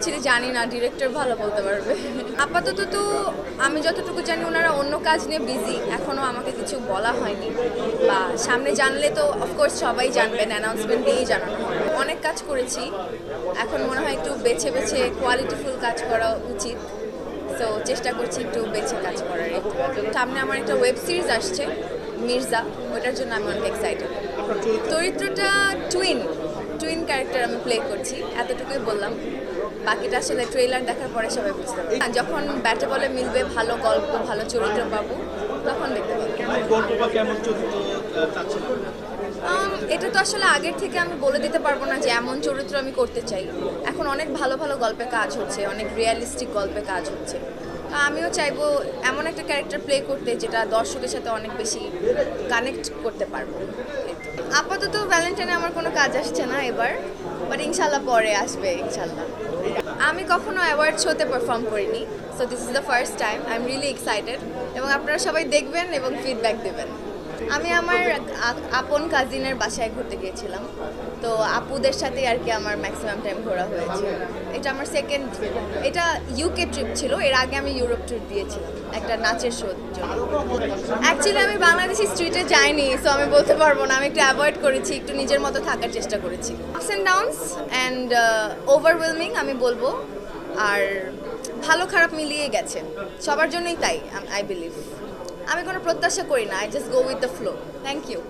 Actually জানি না director ভালো বলতে পারবে। আপাতত তো আমি যতটুকু জানি ওনারা অন্য কাজ নিয়ে বিজি এখনও আমাকে কিছু বলা হয়নি। বা সামনে জানলে তো অফকোর্স সবাই জানবেন অ্যানাউন্সমেন্ট দিয়েই জানানো অনেক কাজ করেছি, এখন মনে হয় একটু বেছে বেছে কোয়ালিটিফুল কাজ করা উচিত। তো চেষ্টা করছি একটু বেছে কাজ করার। সামনে আমার একটা ওয়েব সিরিজ আসছে মির্জা ওটার জন্য আমি অনেক এক্সাইটেড চরিত্রটা টুইন টুইন ক্যারেক্টার আমি প্লে করছি এতটুকুই বললাম। বাকিটা আসলে ট্রেলার দেখার পরে সবাই বুঝতে পারবে। যখন ব্যাটে বলে মিলবে ভালো গল্প ভালো চরিত্র পাবো তখন দেখতে পাবো। আম, এটা তো আসলে আগের থেকে আমি বলে দিতে পারব না যে এমন চরিত্র আমি করতে চাই। এখন অনেক ভালো ভালো গল্পে কাজ হচ্ছে অনেক রিয়েলিস্টিক গল্পে কাজ হচ্ছে। আমিও চাইব এমন একটা ক্যারেক্টার প্লে করতে যেটা দর্শকের সাথে অনেক বেশি কানেক্ট করতে পারব। আপাতত ভ্যালেন্টাইনে আমার কোনো কাজ আসছে না এবার বাট ইনশাল্লাহ পরে আসবে ইনশাল্লাহ আমি কখনো অ্যাওয়ার্ড শোতে পারফর্ম করিনি so this is the first time I am really excited এবং আপনারা সবাই দেখবেন এবং ফিডব্যাক দেবেন। আমি আমার আপন কাজিনের বাসায় ঘুরতে গিয়েছিলাম। তো আপুদের সাথে আর কি আমার ম্যাক্সিমাম টাইম ঘোরা হয়েছে। এটা আমার সেকেন্ড এটা ইউকে ট্রিপ ছিল, এর আগে আমি ইউরোপ ট্রিপ দিয়েছিলাম, একটা নাচের শোর জন্য। অ্যাকচুয়ালি আমি বাংলাদেশি স্ট্রিটে যাইনি সো আমি বলতে পারব না। আমি একটু অ্যাভয়েড করেছি, একটু নিজের মতো থাকার চেষ্টা করেছি। Ups and downs and overwhelming আমি বলব। আর ভালো খারাপ মিলিয়ে গেছে। সবার জন্যই তাই আই বিলিভ আমি কোনো প্রত্যাশা করি না I just go with the flow thank you